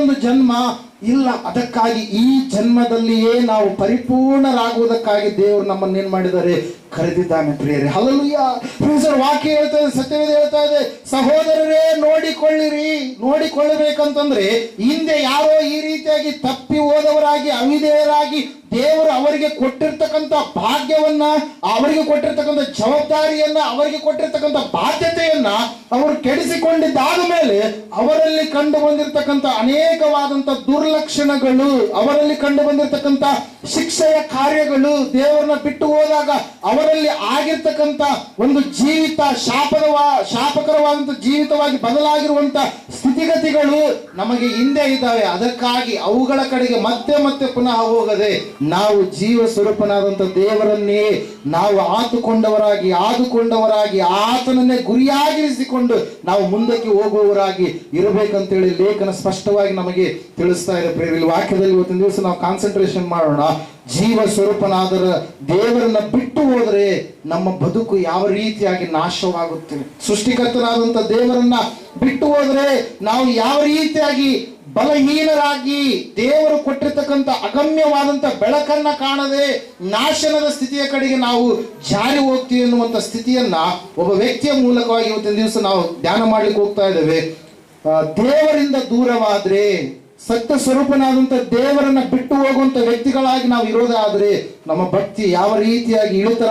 ಒಂದು ಜನ್ಮ ಇಲ್ಲ, ಅದಕ್ಕಾಗಿ ಈ ಜನ್ಮದಲ್ಲಿಯೇ ನಾವು ಪರಿಪೂರ್ಣರಾಗುವುದಕ್ಕಾಗಿ ದೇವರು ನಮ್ಮನ್ನು ಏನ್ ಮಾಡಿದ್ದಾರೆ? ಕರೆದಿದ್ದಾನೆ ಪ್ರಿಯರೇ. ಹಲಲುಯ್ಯ ಪ್ರೊಫೆಸರ್ ವಾಕ್ಯ ಹೇಳ್ತಾ ಇದೆ, ಸತ್ಯವೇದ ಹೇಳ್ತಾ ಇದೆ. ಸಹೋದರರೇ, ನೋಡಿಕೊಳ್ಳಿರಿ. ನೋಡಿಕೊಳ್ಳಬೇಕಂತಂದ್ರೆ ಹಿಂದೆ ಯಾರೋ ಈ ರೀತಿಯಾಗಿ ತಪ್ಪಿ ಹೋದವರಾಗಿ, ಅವಿಧೇಯರಾಗಿ ದೇವರು ಅವರಿಗೆ ಕೊಟ್ಟಿರ್ತಕ್ಕಂಥ ಭಾಗ್ಯವನ್ನ, ಅವರಿಗೆ ಕೊಟ್ಟಿರ್ತಕ್ಕಂಥ ಜವಾಬ್ದಾರಿಯನ್ನ, ಅವರಿಗೆ ಕೊಟ್ಟಿರ್ತಕ್ಕಂಥ ಬಾಧ್ಯತೆಯನ್ನ ಅವರು ಕೆಡಿಸಿಕೊಂಡಿದ್ದಾದ ಮೇಲೆ ಅವರಲ್ಲಿ ಕಂಡು ಬಂದಿರತಕ್ಕಂಥ ಅನೇಕವಾದಂಥ ದುರ್ಲಕ್ಷಣಗಳು, ಅವರಲ್ಲಿ ಕಂಡು ಬಂದಿರತಕ್ಕಂಥ ಶಿಕ್ಷೆಯ ಕಾರ್ಯಗಳು ದೇವರನ್ನ ಬಿಟ್ಟು ಹೋದಾಗ ಅವರಲ್ಲಿ ಆಗಿರ್ತಕ್ಕಂಥ ಒಂದು ಜೀವಿತ ಶಾಪದ ಶಾಪಕರವಾದಂಥ ಜೀವಿತವಾಗಿ ಬದಲಾಗಿರುವಂತ ಸ್ಥಿತಿಗತಿಗಳು ನಮಗೆ ಹಿಂದೆ ಇದ್ದಾವೆ. ಅದಕ್ಕಾಗಿ ಅವುಗಳ ಕಡೆಗೆ ಮತ್ತೆ ಮತ್ತೆ ಪುನಃ ಹೋಗದೆ ನಾವು ಜೀವ ಸ್ವರೂಪನಾದಂಥ ದೇವರನ್ನೇ ನಾವು ಆತುಕೊಂಡವರಾಗಿ, ಆದುಕೊಂಡವರಾಗಿ, ಆತನನ್ನೇ ಗುರಿಯಾಗಿರಿಸಿಕೊಂಡು ನಾವು ಮುಂದಕ್ಕೆ ಹೋಗುವವರಾಗಿ ಇರಬೇಕಂತೇಳಿ ಲೇಖನ ಸ್ಪಷ್ಟವಾಗಿ ನಮಗೆ ತಿಳಿಸ್ತಾ ಇದೆ. ಪ್ರೇರಿ ವಾಕ್ಯದಲ್ಲಿ ಇವತ್ತಿನ ದಿವಸ ನಾವು ಕಾನ್ಸಂಟ್ರೇಷನ್ ಮಾಡೋಣ. ಜೀವ ಸ್ವರೂಪನಾದರ ದೇವರನ್ನ ಬಿಟ್ಟು ಹೋದರೆ ನಮ್ಮ ಬದುಕು ಯಾವ ರೀತಿಯಾಗಿ ನಾಶವಾಗುತ್ತೆ ಸೃಷ್ಟಿಕರ್ತನಾದಂಥ ದೇವರನ್ನ ಬಿಟ್ಟು ಹೋದರೆ ನಾವು ಯಾವ ರೀತಿಯಾಗಿ ಬಲಹೀನರಾಗಿ ದೇವರು ಕೊಟ್ಟಿರ್ತಕ್ಕಂಥ ಅಗಮ್ಯವಾದಂತ ಬೆಳಕನ್ನ ಕಾಣದೆ ನಾಶನದ ಸ್ಥಿತಿಯ ಕಡೆಗೆ ನಾವು ಜಾರಿ ಹೋಗ್ತೀವಿ ಅನ್ನುವಂತ ಸ್ಥಿತಿಯನ್ನ ಒಬ್ಬ ವ್ಯಕ್ತಿಯ ಮೂಲಕವಾಗಿ ಇವತ್ತಿನ ದಿವಸ ನಾವು ಧ್ಯಾನ ಮಾಡ್ಲಿಕ್ಕೆ ಹೋಗ್ತಾ ಇದ್ದೇವೆ. ದೇವರಿಂದ ದೂರವಾದ್ರೆ, ಸತ್ಯ ಸ್ವರೂಪನಾದಂತ ದೇವರನ್ನ ಬಿಟ್ಟು ಹೋಗುವಂತ ವ್ಯಕ್ತಿಗಳಾಗಿ ನಾವು ಇರೋದಾದ್ರೆ ನಮ್ಮ ಭಕ್ತಿ ಯಾವ ರೀತಿಯಾಗಿ ಇಳಿತರ